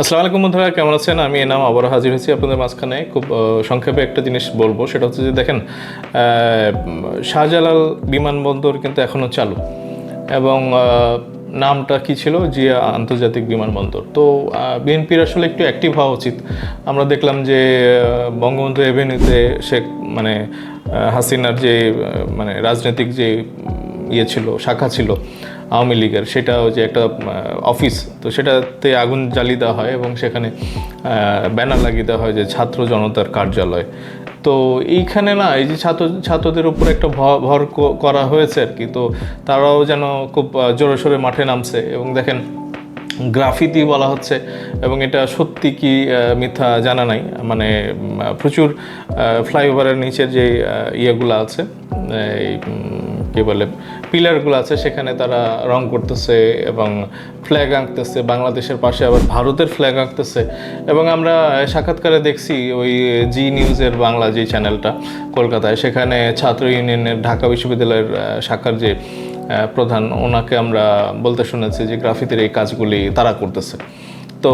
আসসালামু আলাইকুম বন্ধুরা, কেমন আছেন? আমি এনাম আবার হাজির হয়েছি আপনাদের মাঝখানে। খুব সংক্ষেপে একটা জিনিস বলব, সেটা হচ্ছে যে দেখেন শাহজালাল বিমানবন্দর কিন্তু এখনও চালু। এবং নামটা কি ছিল? জিয়া আন্তর্জাতিক বিমানবন্দর। তো বিএনপির আসলে একটু অ্যাক্টিভ হওয়া উচিত। আমরা দেখলাম যে বঙ্গবন্ধু এভিনিউতে শেখ মানে হাসিনার যে মানে রাজনৈতিক যে ইয়ে ছিল, শাখা ছিল আওয়ামী লীগের, সেটা যে একটা অফিস তো সেটাতে আগুন জ্বালিয়ে দেওয়া হয় এবং সেখানে ব্যানার লাগিয়ে দেওয়া হয় যে ছাত্র জনতার কার্যালয়। তো এইখানে না, এই যে ছাত্র, ছাত্রদের উপর একটা ভর করা হয়েছে আর কি, তো তারাও যেন খুব জোরে সোরে মাঠে নামছে এবং দেখেন গ্রাফিতি বলা হচ্ছে এবং এটা সত্যি কি মিথ্যা জানা নাই। মানে প্রচুর ফ্লাইওভারের নিচের যে ইয়েগুলো আছে, এই কী বলে, পিলারগুলো আছে, সেখানে তারা রং করতেছে এবং ফ্ল্যাগ আঁকতেছে। বাংলাদেশের পাশে আবার ভারতের ফ্ল্যাগ আঁকতেছে। এবং আমরা সাক্ষাৎকারে দেখছি ওই জি নিউজের বাংলা যে চ্যানেলটা, কলকাতায়, সেখানে ছাত্র ইউনিয়নের, ঢাকা বিশ্ববিদ্যালয়ের শাখার যে প্রধান, ওনাকে আমরা বলতে শুনেছি যে গ্রাফিতির এই কাজগুলি তারা করতেছে। তো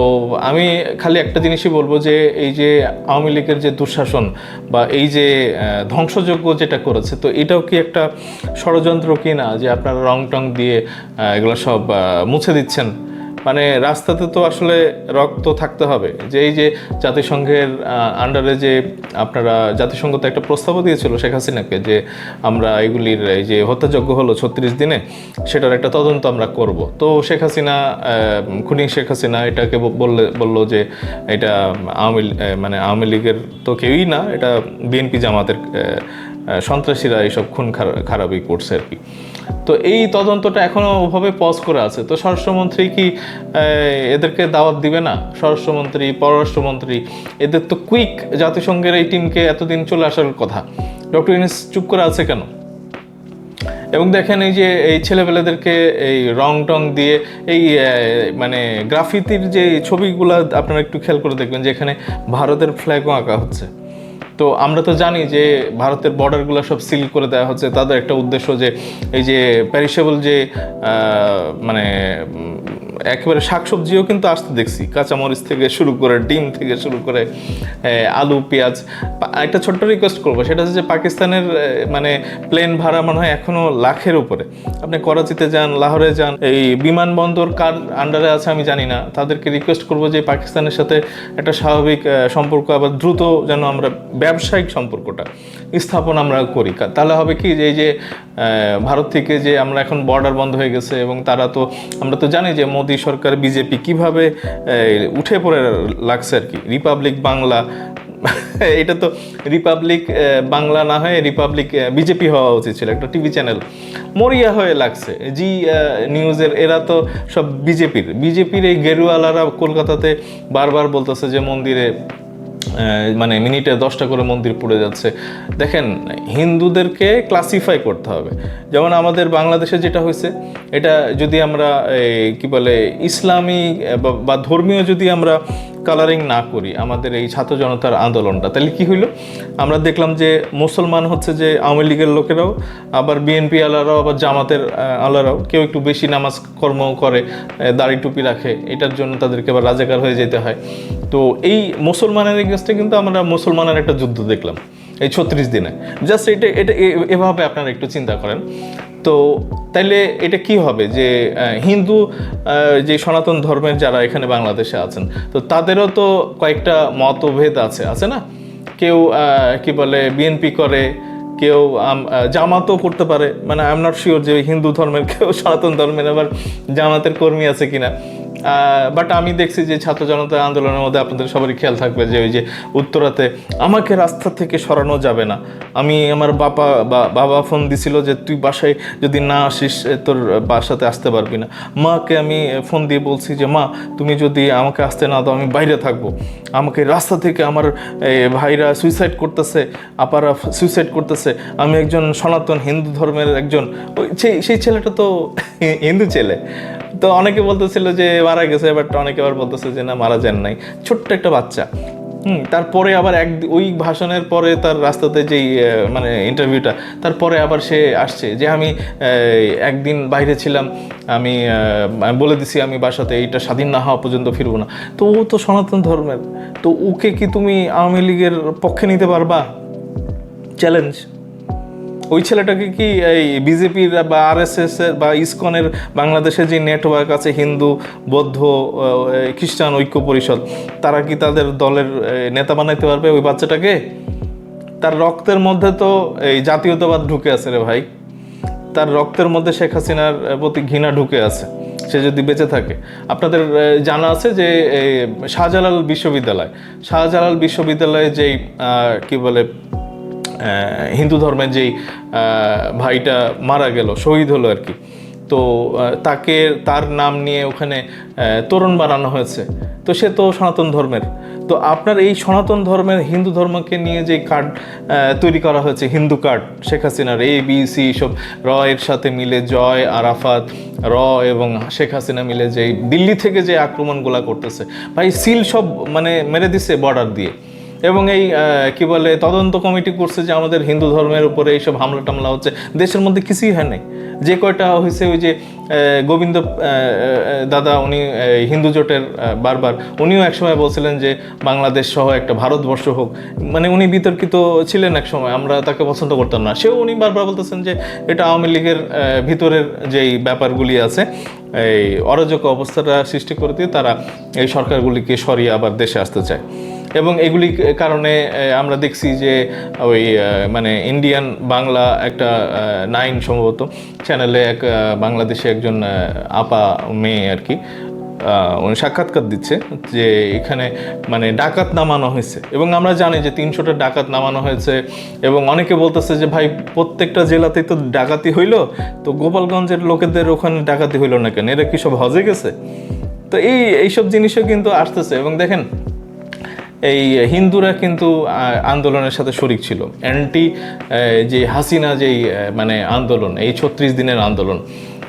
আমি খালি একটা জিনিসই বলব যে এই যে আওয়ামী লীগের যে দুঃশাসন বা এই যে ধ্বংসযোগ্য যেটা করেছে, তো এটাও কি একটা ষড়যন্ত্র কি না যে আপনারা রং টং দিয়ে এগুলো সব মুছে দিচ্ছেন? মানে রাস্তাতে তো আসলে রক্ত থাকতে হবে। যে এই যে জাতিসংঘের আন্ডারে যে আপনারা, জাতিসংঘ তো একটা প্রস্তাবও দিয়েছিল শেখ হাসিনাকে যে আমরা এগুলির এই যে হত্যাযজ্ঞ হলো ছত্রিশ দিনে, সেটার একটা তদন্ত আমরা করব। তো শেখ হাসিনা খুনি শেখ হাসিনা এটাকে বললে, বলল যে এটা আওয়ামী মানে আওয়ামী লীগের তো কেউই না, এটা বিএনপি জামাতের সন্ত্রাসীরা এইসব খুন খারাপই করছে আর কি। তো এই তদন্তটা এখনও ওভাবে পজ করে আছে। তো স্বরাষ্ট্রমন্ত্রী কি এদেরকে দাওয়াত দিবে না? স্বরাষ্ট্রমন্ত্রী, পররাষ্ট্রমন্ত্রী, এদের তো কুইক জাতিসংঘের এই টিমকে এতদিন চলে আসার কথা। ডক্টর ইউনিস চুপ করে আছে কেন? এবং দেখেন এই যে এই ছেলেপেলেদেরকে এই রং টং দিয়ে এই মানে গ্রাফিতির যে ছবিগুলো আপনারা একটু খেয়াল করে দেখবেন যে এখানে ভারতের ফ্ল্যাগও আঁকা হচ্ছে। তো আমরা তো জানি যে ভারতের বর্ডারগুলো সব সিল করে দেওয়া হচ্ছে। তাদের একটা উদ্দেশ্য যে এই যে প্যারিসেবল যে মানে একেবারে শাকসবজিও কিন্তু আসতে দেখছি। কাঁচামরিচ থেকে শুরু করে, ডিম থেকে শুরু করে আলু, পেঁয়াজ। একটা ছোট্ট রিকোয়েস্ট করব, সেটা হচ্ছে যে পাকিস্তানের মানে প্লেন ভাড়া মনে হয় এখনও লাখের উপরে। আপনি করাচিতে যান, লাহোরে যান, এই বিমানবন্দর কার আন্ডারে আছে আমি জানি না। তাদেরকে রিকোয়েস্ট করব যে পাকিস্তানের সাথে একটা স্বাভাবিক সম্পর্ক আবার দ্রুত যেন আমরা ব্যবসায়িক সম্পর্কটা স্থাপন আমরা করি। তাহলে হবে কি যে, এই যে ভারত থেকে যে আমরা এখন বর্ডার বন্ধ হয়ে গেছে এবং তারা তো, আমরা তো জানি যে মোদী সরকার, বিজেপি কীভাবে উঠে পড়ে লাগছে আর কি? রিপাবলিক বাংলা, এটা তো রিপাবলিক বাংলা না হয়ে রিপাবলিক বিজেপি হওয়া উচিত ছিল একটা টিভি চ্যানেল। মরিয়া হয়ে লাগছে। জি নিউজের, এরা তো সব বিজেপির। বিজেপির এই গেরুয়ালারা কলকাতাতে বারবার বলতেছে যে মন্দিরে মানে মিনিটে দশটা করে মন্দির পড়ে যাচ্ছে। দেখেন, হিন্দুদেরকে ক্লাসিফাই করতে হবে। যেমন আমাদের বাংলাদেশে যেটা হয়েছে, এটা যদি আমরা কি বলে, ইসলামী বা ধর্মীয় যদি আমরা কালারিং না করি, আমাদের এই ছাত্র জনতার আন্দোলনটা। তাহলে কি হইল? আমরা দেখলাম যে মুসলমান হচ্ছে যে আওয়ামী লীগের লোকেরাও, আবার বিএনপি আলারাও, আবার জামাতের আলারাও কেউ একটু বেশি নামাজ কর্ম করে দাড়ি টুপি রাখে, এটার জন্য তাদেরকে আবার রাজাকার হয়ে যেতে হয়। তো এই মুসলমানের এগেনস্টে কিন্তু আমরা মুসলমানের একটা যুদ্ধ দেখলাম, এই ছত্রিশ দিনে। জাস্ট এটা এটা এভাবে আপনারা একটু চিন্তা করেন। তো তাইলে এটা কি হবে যে হিন্দু যে সনাতন ধর্মের যারা এখানে বাংলাদেশে আছেন, তো তাদেরও তো কয়েকটা মতভেদ আছে আছে না? কেউ কি বলে বিএনপি করে, কেউ জামাতও করতে পারে। মানে আই এম নট শিওর যে হিন্দু ধর্মের কেউ, সনাতন ধর্মের আবার জামাতের কর্মী আছে কিনা। বাট আমি দেখছি যে ছাত্র জনতা আন্দোলনের মধ্যে আপনাদের সবারই খেয়াল থাকবে যে ওই যে উত্তরাতে আমাকে রাস্তা থেকে সরানো যাবে না। আমি আমার বাবা বাবা ফোন দিছিল যে তুই বাসায় যদি না আসিস তোর বাসাতে আসতে পারবি না। মাকে আমি ফোন দিয়ে বলছি যে, মা, তুমি যদি আমাকে আসতে না দাও, আমি বাইরে থাকব। আমাকে রাস্তা থেকে আমার ভাইরা সুইসাইড করতেছে, আপারা সুইসাইড করতেছে। আমি একজন সনাতন হিন্দু ধর্মের একজন। সেই সেই ছেলেটা তো হিন্দু ছেলে। তো অনেকে বলতেছিল যে মারা গেছে বাট অনেকে আবার বলতেছে যে, না, মারা যান নাই। ছোট্ট একটা বাচ্চা। হুম, তারপরে আবার এক ওই ভাষণের পরে তার রাস্তাতে যেই মানে ইন্টারভিউটা তারপরে আবার সে আসছে যে, আমি একদিন বাইরে ছিলাম, আমি বলে দিছি, আমি বাসাতে এইটা স্বাধীন না হওয়া পর্যন্ত ফিরবো না। তো ও তো সনাতন ধর্মের, তো ওকে কি তুমি আওয়ামী লীগের পক্ষে নিতে পারবা? চ্যালেঞ্জ ওই ছেলেটাকে কি এই বিজেপির বা আরএসএস এর বা ইসকনের বাংলাদেশে যে নেটওয়ার্ক আছে, হিন্দু, বৌদ্ধ খ্রিস্টান ঐক্য পরিষদ, তারা কি তাদের দলের নেতা বানাইতে পারবে ওই বাচ্চাটাকে? তার রক্তের মধ্যে তো এই জাতীয়তাবাদ ঢুকে আছে রে ভাই। তার রক্তের মধ্যে শেখ হাসিনার প্রতি ঘৃণা ঢুকে আছে। সে যদি বেঁচে থাকে। আপনাদের জানা আছে যে শাহজালাল বিশ্ববিদ্যালয়, শাহজালাল বিশ্ববিদ্যালয়ে যেই কি বলে হিন্দু ধর্মের যেই ভাইটা মারা গেল, শহীদ হলো আর কি। তো তাকে তার নাম নিয়ে ওখানে তোরণ বানানো হয়েছে। তো সে তো সনাতন ধর্মের। তো আপনার এই সনাতন ধর্মের হিন্দু ধর্মকে নিয়ে যে কার্ড তৈরি করা হয়েছে, হিন্দু কার্ড শেখ হাসিনার এ বি সি সব র এর সাথে মিলে জয়, আরাফাত, র এবং শেখ হাসিনা মিলে যে দিল্লি থেকে যে আক্রমণগুলা করতেছে। ভাই, সিল সব মানে মেরে দিছে বর্ডার দিয়ে। এবং এই কি বলে, তদন্ত কমিটি করছে যে আমাদের হিন্দু ধর্মের উপরে এইসব হামলা টামলা হচ্ছে। দেশের মধ্যে কিছুই হয় নাই। যে কয়টা হয়েছে ওই যে গোবিন্দ দাদা উনি হিন্দু জোটের বারবার, উনিও একসময় বলছিলেন যে বাংলাদেশ সহ একটা ভারতবর্ষ হোক। মানে উনি বিতর্কিত ছিলেন এক সময় আমরা তাকে পছন্দ করতাম না। সেও উনি বারবার বলতেছেন যে এটা আওয়ামী লীগের ভিতরের যেই ব্যাপারগুলি আছে, এই অরাজক অবস্থাটা সৃষ্টি করে দিয়ে তারা এই সরকারগুলিকে সরিয়ে আবার দেশে আসতে চায়। এবং এগুলি কারণে আমরা দেখছি যে ওই মানে ইন্ডিয়ান বাংলা একটা নাইন সম্ভবত চ্যানেলে এক বাংলাদেশে একজন আপা মেয়ে আর কি উনি সাক্ষাৎকার দিচ্ছে যে এখানে মানে ডাকাত নামানো হয়েছে। এবং আমরা জানি যে তিনশোটা ডাকাত নামানো হয়েছে এবং অনেকে বলতেছে যে, ভাই, প্রত্যেকটা জেলাতেই তো ডাকাতি হইল, তো গোপালগঞ্জের লোকেদের ওখানে ডাকাতি হইল না কেন? এরা কি সব হজে গেছে? তো এই, এইসব জিনিসও কিন্তু আসতেছে। এবং দেখেন এই হিন্দুরা কিন্তু আন্দোলনের সাথে শরিক ছিল। অ্যান্টি যে হাসিনা যেই মানে আন্দোলন, এই ছত্রিশ দিনের আন্দোলন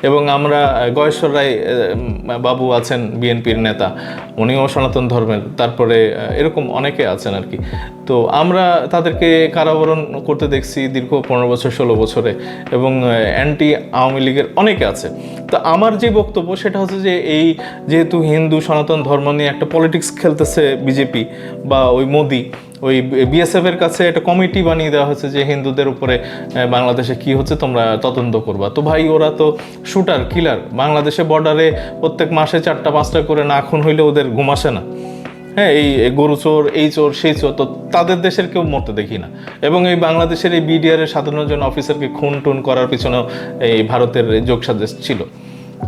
এবং আমরা গয়েশ্বর রায় বাবু আছেন বিএনপির নেতা, উনিও সনাতন ধর্মের, তারপরে এরকম অনেকে আছেন আর কি। তো আমরা তাদেরকে কারাবরণ করতে দেখছি দীর্ঘ পনেরো বছর, ষোলো বছরে এবং অ্যান্টি আওয়ামী লীগের অনেকে আছে। তো আমার যে বক্তব্য সেটা হচ্ছে যে এই যেহেতু হিন্দু সনাতন ধর্ম নিয়ে একটা পলিটিক্স খেলতেছে বিজেপি বা ওই মোদি ওই বিএসএফ এর কাছে একটা কমিটি বানিয়ে দেওয়া হয়েছে যে হিন্দুদের উপরে বাংলাদেশে কি হচ্ছে তোমরা তদন্ত করবা। তো ভাই, ওরা তো শুটার, কিলার। বাংলাদেশে বর্ডারে প্রত্যেক মাসে চারটা, পাঁচটা করে না খুন হইলে ওদের ঘুম আসে না। হ্যাঁ এই গরু চোর, এই চোর, সেই চোর, তো তাদের দেশের কেউ মরতে দেখি না। এবং এই বাংলাদেশের এই বিডিআর এর সাধারণ জন অফিসারকে খুন টুন করার পিছনেও এই ভারতের যোগসাদেশ ছিল।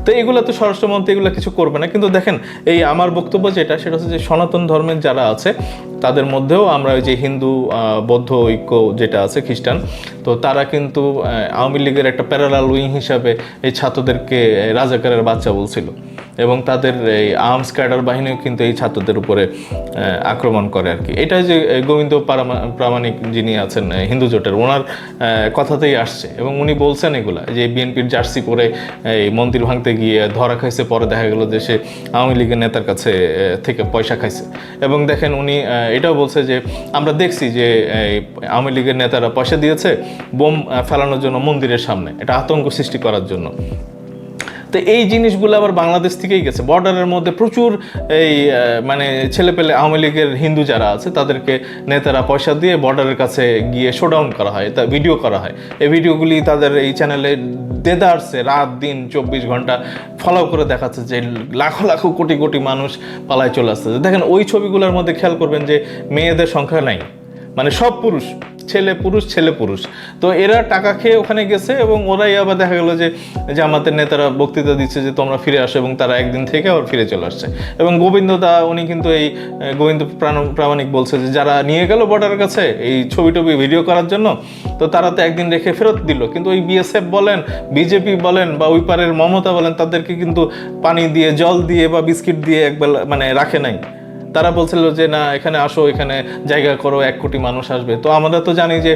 তো এগুলো তো স্বরাষ্ট্রমন্ত্রী এগুলো কিছু করবে না। কিন্তু দেখেন, এই আমার বক্তব্য যেটা, সেটা হচ্ছে যে সনাতন ধর্মের যারা আছে, তাদের মধ্যেও আমরা ওই যে হিন্দু বৌদ্ধ ঐক্য যেটা আছে, খ্রিস্টান, তো তারা কিন্তু আওয়ামী লীগের একটা প্যারালাল উইং হিসাবে এই ছাত্রদেরকে রাজাকারের বাচ্চা বলছিল। এবং তাদের এই আর্মস ক্যাডার বাহিনীও কিন্তু এই ছাত্রদের উপরে আক্রমণ করে আর কি। এটা যে গোবিন্দ প্রামাণিক যিনি আছেন হিন্দু জোটের, ওনার কথাতেই আসছে এবং উনি বলছেন এগুলা, যে বিএনপির জার্সি পরে, এই মন্দির ভাঙতে গিয়ে ধরা খাইছে, পরে দেখা গেল যে সে আওয়ামী লীগের নেতার কাছে থেকে পয়সা খাইছে। এবং দেখেন উনি এটাও বলছে যে, আমরা দেখছি যে আওয়ামী লীগের নেতারা পয়সা দিয়েছে, বোম ফেলানোর জন্য মন্দিরের সামনে। এটা আতঙ্ক সৃষ্টি করার জন্য। তো এই জিনিসগুলো আবার বাংলাদেশ থেকেই গেছে। বর্ডারের মধ্যে প্রচুর এই মানে ছেলেপেলে আওয়ামী লীগের হিন্দু যারা আছে, তাদেরকে নেতারা পয়সা দিয়ে বর্ডারের কাছে গিয়ে শোডাউন করা হয়, তা ভিডিও করা হয়। এই ভিডিওগুলি তাদের এই চ্যানেলে দেদারসে রাত দিন চব্বিশ ঘণ্টা ফলো করে দেখাচ্ছে যে লাখো লাখো কোটি কোটি মানুষ পালায় চলে আসতেছে। দেখেন ওই ছবিগুলোর মধ্যে খেয়াল করবেন যে মেয়েদের সংখ্যা নাই। মানে সব পুরুষ, ছেলে পুরুষ ছেলে পুরুষ। তো এরা টাকা খেয়ে ওখানে গেছে এবং ওরাই আবার দেখা গেলো যে জামাতের নেতারা বক্তৃতা দিচ্ছে যে তোমরা ফিরে আসো এবং তারা একদিন থেকে আবার ফিরে চলে আসছে। এবং গোবিন্দ দা, উনি কিন্তু এই গোবিন্দ প্রাণ- প্রামাণিক বলছে যে যারা নিয়ে গেল বর্ডারের কাছে এই ছবি টবি ভিডিও করার জন্য, তো তারা তো একদিন রেখে ফেরত দিল। কিন্তু ওই বিএসএফ বলেন বিজেপি বলেন বা ওই পারের মমতা বলেন, তাদেরকে কিন্তু পানি দিয়ে, জল দিয়ে বা বিস্কিট দিয়ে একবেলা মানে রাখে নাই। তারা বলছিল যে, না, এখানে আসো, এখানে জায়গা করো, এক কোটি মানুষ আসবে। তো আমরা তো জানি যে,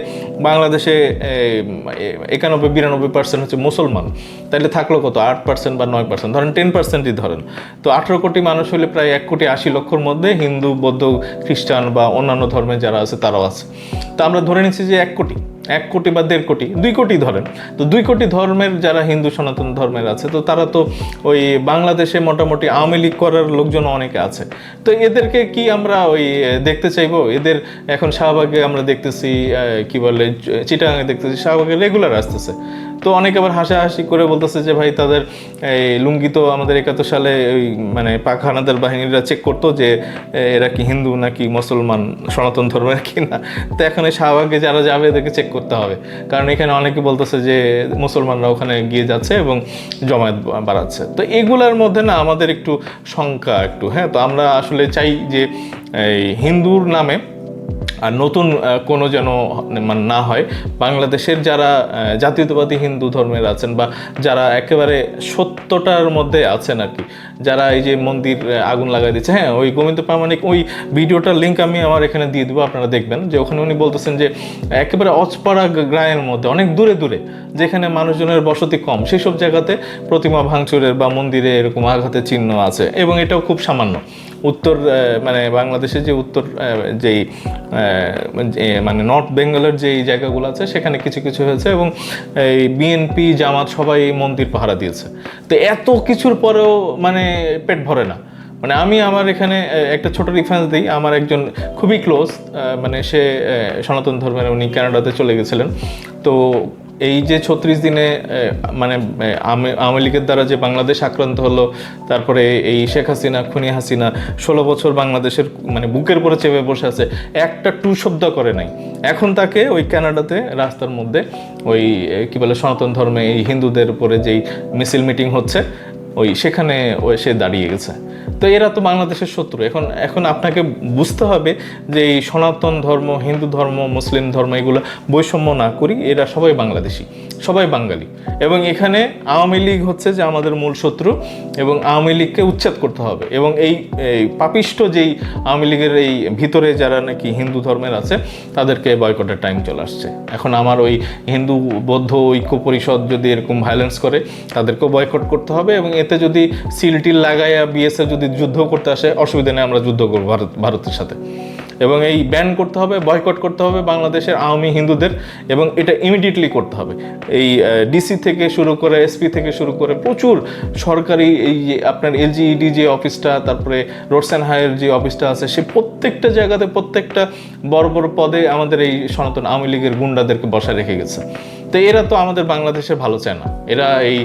বাংলাদেশে একানব্বই, বিরানব্বই পার্সেন্ট হচ্ছে মুসলমান। তাহলে থাকল কত? আট পার্সেন্ট বা নয় পার্সেন্ট ধরেন টেন পার্সেন্টই ধরেন। তো আঠেরো কোটি মানুষ হলে প্রায় এক কোটি আশি লক্ষর মধ্যে হিন্দু, বৌদ্ধ, খ্রিস্টান বা অন্যান্য ধর্মে যারা আছে, তারাও আছে। তো আমরা ধরে নিচ্ছি যে এক কোটি। এক কোটি বা দেড় কোটি, দুই কোটি ধরেন। তো দুই কোটি ধর্মের যারা হিন্দু সনাতন ধর্মের আছে, তো তারা তো ওই বাংলাদেশে মোটামুটি আওয়ামী লীগ করার লোকজন অনেকে আছে। তো এদেরকে কি আমরা ওই দেখতে চাইব? এদের এখন শাহবাগে আমরা দেখতেছি কি বলে, চিটাগাঙে দেখতেছি, শাহবাগে রেগুলার আসতেছে। তো অনেকে আবার হাসাহাসি করে বলতেছে যে, ভাই, তাদের এই লুঙ্গি তো আমাদের একাত্তর সালে ওই মানে পাক হানাদার বাহিনীরা চেক করতো যে এরা কি হিন্দু নাকি মুসলমান, সনাতন ধর্মের কি না? তো এখন এই শাহবাগে যারা যাবে, এদেরকে চেক করতে হবে। কারণ এখানে অনেকে বলতেছে যে, মুসলমানরা ওখানে গিয়ে যাচ্ছে এবং জমায়েত বাড়াচ্ছে। তো এগুলার মধ্যে না আমাদের একটু শঙ্কা একটু হ্যাঁ? তো আমরা আসলে চাই যে, এই হিন্দুর নামে আর নতুন কোনো যেন মানে না হয়, বাংলাদেশের যারা জাতীয়তাবাদী হিন্দু ধর্মের আছেন বা যারা একেবারে সত্যটার মধ্যে আছেন আর কি, যারা এই যে মন্দির আগুন লাগাই দিচ্ছে হ্যাঁ ওই গোবিন্দ প্রামাণিক, ওই ভিডিওটার লিঙ্ক আমি আমার এখানে দিয়ে দেবো, আপনারা দেখবেন, যে ওখানে উনি বলতেছেন যে একেবারে অজপাড়া গ্রামের মধ্যে, অনেক দূরে দূরে, যেখানে মানুষজনের বসতি কম সেই সব জায়গাতে প্রতিমা ভাঙচুরের বা মন্দিরে এরকম আঘাতের চিহ্ন আছে, এবং এটাও খুব সামান্য। উত্তর মানে বাংলাদেশের যে উত্তর যেই মানে নর্থ বেঙ্গলের যে এই জায়গাগুলো আছে, সেখানে কিছু কিছু হয়েছে এবং এই বিএনপি জামাত সবাই এই মন্দির পাহারা দিয়েছে। তো এত কিছুর পরেও মানে পেট ভরে না। মানে আমি আমার এখানে একটা ছোট রিফারেন্স দিই। আমার একজন খুবই ক্লোজ মানে সে সনাতন ধর্মের, উনি কানাডাতে চলে গেছিলেন। তো এই যে ছত্রিশ দিনে মানে আওয়ামী- লীগের দ্বারা যে বাংলাদেশ আক্রান্ত হলো, তারপরে এই শেখ হাসিনা, খুনি হাসিনা, ষোলো বছর বাংলাদেশের মানে বুকের পরে চেপে বসে আছে, একটা টু শব্দ করে নাই। এখন তাকে ওই ক্যানাডাতে রাস্তার মধ্যে ওই কি বলে, সনাতন ধর্মে এই হিন্দুদের উপরে যেই মিছিল মিটিং হচ্ছে ওই সেখানে ও সে দাঁড়িয়ে গেছে। তো এরা তো বাংলাদেশের শত্রু। এখন এখন আপনাকে বুঝতে হবে যে এই সনাতন ধর্ম, হিন্দু ধর্ম, মুসলিম ধর্ম এগুলো বৈষম্য না করি, এরা সবাই বাংলাদেশি, সবাই বাঙালি। এবং এখানে আওয়ামী লীগ হচ্ছে যে আমাদের মূল শত্রু এবং আওয়ামী লীগকে উচ্ছেদ করতে হবে। এবং এই এই পাপিষ্ট যেই আওয়ামী লীগের এই ভিতরে যারা নাকি হিন্দু ধর্মের আছে, তাদেরকে বয়কটের টাইম চলে আসছে। এখন আমার ওই হিন্দু বৌদ্ধ ঐক্য পরিষদ যদি এরকম ভায়োলেন্স করে, তাদেরকেও বয়কট করতে হবে এবং এতে যদি সিল টিল লাগাইয়া বিএসএফ যদি যুদ্ধ করতে আসে, অসুবিধা নেই, আমরা যুদ্ধ করব ভারত, ভারতের সাথে। এবং এই ব্যান করতে হবে বয়কট করতে হবে বাংলাদেশের আওয়ামী হিন্দুদের, এবং এটা ইমিডিয়েটলি করতে হবে। এই ডিসি থেকে শুরু করে এসপি থেকে শুরু করে প্রচুর সরকারি এই যে আপনার এলজিইডি যে অফিসটা, তারপরে রোডস অ্যান্ড হাইয়ের যে অফিসটা আছে, সে প্রত্যেকটা জায়গাতে প্রত্যেকটা বড় বড় পদে আমাদের এই সনাতন আওয়ামী লীগের গুন্ডাদেরকে বসায় রেখে গেছে। তো এরা তো আমাদের বাংলাদেশে ভালো চায় না এরা এই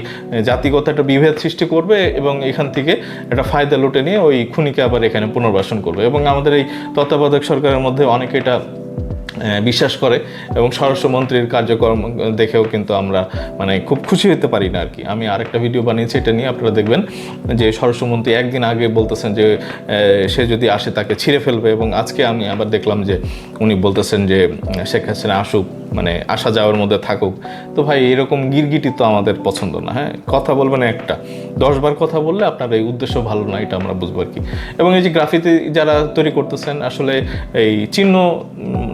জাতিগত একটা বিভেদ সৃষ্টি করবে এবং এখান থেকে একটা ফায়দা লুটে নিয়ে ওই খুনিকে আবার এখানে পুনর্বাসন করবে। এবং আমাদের এই তত্ত্বাবধায়ক সরকারের মধ্যে অনেকে এটা বিশ্বাস করে এবং স্বরাষ্ট্রমন্ত্রীর কার্যক্রম দেখেও কিন্তু আমরা মানে খুব খুশি হতে পারি না আর কি। আমি আরেকটা ভিডিও বানিয়েছি, এটা নিয়ে আপনারা দেখবেন যে স্বরাষ্ট্রমন্ত্রী একদিন আগে বলতেছেন যে সে যদি আসে তাকে ছিঁড়ে ফেলবে এবং আজকে আমি আবার দেখলাম যে উনি বলতেছেন যে, শেখ হাসিনা আসুক মানে আসা যাওয়ার মধ্যে থাকুক। তো ভাই, এরকম গিরগিটি তো আমাদের পছন্দ না হ্যাঁ? কথা বলবেন একটা। দশবার কথা বললে আপনার এই উদ্দেশ্য ভালো না, এটা আমরা বুঝব আর কি। এবং এই যে গ্রাফিতে যারা তৈরি করতেছেন, আসলে এই চিহ্ন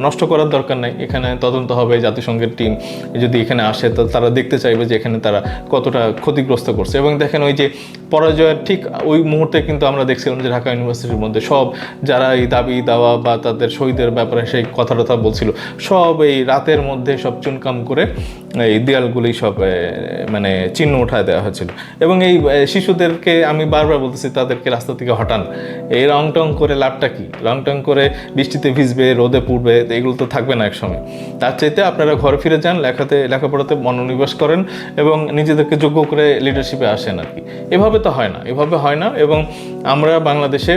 নষ্ট করার দরকার নাই। এখানে তদন্ত হবে, জাতিসংঘের টিম যদি এখানে আসে, তো তারা দেখতে চাইবে যে এখানে তারা কতটা ক্ষতিগ্রস্ত করছে। এবং দেখেন ওই যে পরাজয়ের ঠিক ওই মুহূর্তে কিন্তু আমরা দেখছিলাম যে ঢাকা ইউনিভার্সিটির মধ্যে সব যারা এই দাবি দাওয়া বা তাদের শহীদের ব্যাপারে সেই কথা টথা বলছিল, সব এই রাতের মধ্যে সব চুনকাম করে, এই দেয়ালগুলি সব মানে চিহ্ন উঠায় দেওয়া হয়েছিল। এবং এই শিশুদেরকে আমি বারবার বলতেছি, তাদেরকে রাস্তা থেকে হটান। এই রং টং করে লাভটা কি? রং টং করে বৃষ্টিতে ভিজবে, রোদে পুড়বে, এগুলো তো থাকবে না এক সময় তার চাইতে আপনারা ঘরে ফিরে যান, লেখাতে, লেখাপড়াতে মনোনিবেশ করেন এবং নিজেদেরকে যোগ্য করে লিডারশিপে আসেন আর কি। এভাবে তো হয় না, এভাবে হয় না এবং আমরা বাংলাদেশে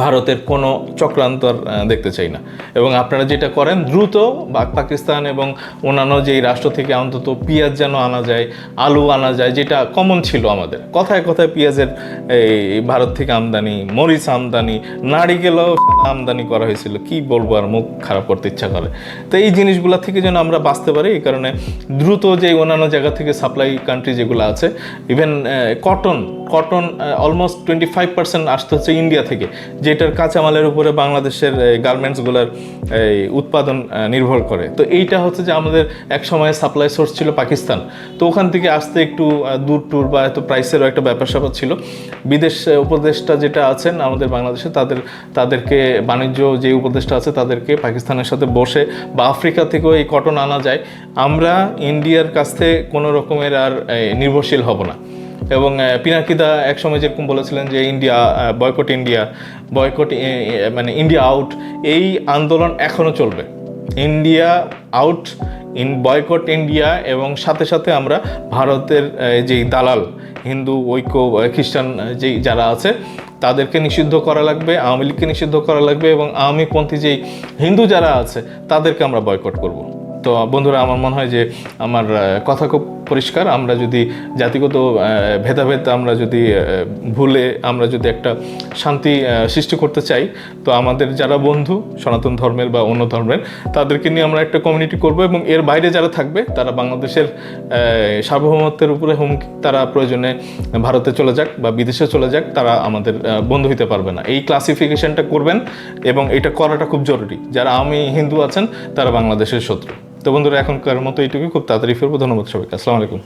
ভারতের কোনো চক্রান্তর দেখতে চাই না। এবং আপনারা যেটা করেন, দ্রুত পাক পাকিস্তান এবং অন্যান্য যেই রাষ্ট্র থেকে অন্তত পেঁয়াজ যেন আনা যায়, আলু আনা যায়, যেটা কমন ছিল আমাদের। কথায় কথায় পেঁয়াজের এই ভারত থেকে আমদানি, মরিচ আমদানি, নারিকেলও আমদানি করা হয়েছিল। কি বলব আর মুখ খারাপ করতে ইচ্ছা করে। তো এই জিনিসগুলো থেকে যেন আমরা বাঁচতে পারি, এই কারণে দ্রুত যে অন্যান্য জায়গা থেকে সাপ্লাই কান্ট্রি যেগুলো আছে even cotton cotton almost twenty five percent আসতে হচ্ছে ইন্ডিয়া থেকে। যেটার কাঁচামালের উপরে বাংলাদেশের গার্মেন্টসগুলোর এই উৎপাদন নির্ভর করে। তো এইটা হচ্ছে যে আমাদের এক সময় সাপ্লাই সোর্স ছিল পাকিস্তান। তো ওখান থেকে আসতে একটু দূর ট্যুর বা এত প্রাইসেরও একটা ব্যাপার স্যাপার ছিল। বিদেশ উপদেষ্টা যেটা আছেন আমাদের বাংলাদেশে, তাদের, তাদেরকে বাণিজ্য যে উপদেষ্টা আছে তাদেরকে পাকিস্তানের সাথে বসে বা আফ্রিকা থেকেও এই কটন আনা যায়। আমরা ইন্ডিয়ার কাছ থেকে কোনো রকমের আর নির্ভরশীল হব না। এবং পিনাকিদা একসময় যেরকম বলেছিলেন যে ইন্ডিয়া বয়কট ইন্ডিয়া বয়কট মানে ইন্ডিয়া আউট এই আন্দোলন এখনও চলবে। India out in boycott India এবং সাথে সাথে আমরা ভারতের যেই দালাল, হিন্দু, ঐক্য খ্রিস্টান যেই যারা আছে, তাদেরকে নিষিদ্ধ করা লাগবে, আওয়ামী লীগকে নিষিদ্ধ করা লাগবে এবং আওয়ামীপন্থী যেই হিন্দু যারা আছে, তাদেরকে আমরা বয়কট করব। তো বন্ধুরা, আমার মনে হয় যে আমার কথা খুব পরিষ্কার, আমরা যদি জাতিগত ভেদাভেদ আমরা যদি ভুলে আমরা যদি একটা শান্তি সৃষ্টি করতে চাই, তো আমাদের যারা বন্ধু, সনাতন ধর্মের বা অন্য ধর্মের, তাদেরকে নিয়ে আমরা একটা কমিউনিটি করব এবং এর বাইরে যারা থাকবে, তারা বাংলাদেশের সার্বভৌমত্বের উপরে হুমকি, তারা প্রয়োজনে ভারতে চলে যাক বা বিদেশে চলে যাক, তারা আমাদের বন্ধু হতে পারবে না। এই ক্লাসিফিকেশনটা করবেন এবং এটা করাটা খুব জরুরি। যারা আমি হিন্দু আছেন, তারা বাংলাদেশের শত্রু। তো বন্ধুরা এখনকার মতো এইটুকুই। খুব তাড়াতাড়ি ফিরবো। ধন্যবাদ সবাইকে। আসসালামু আলাইকুম।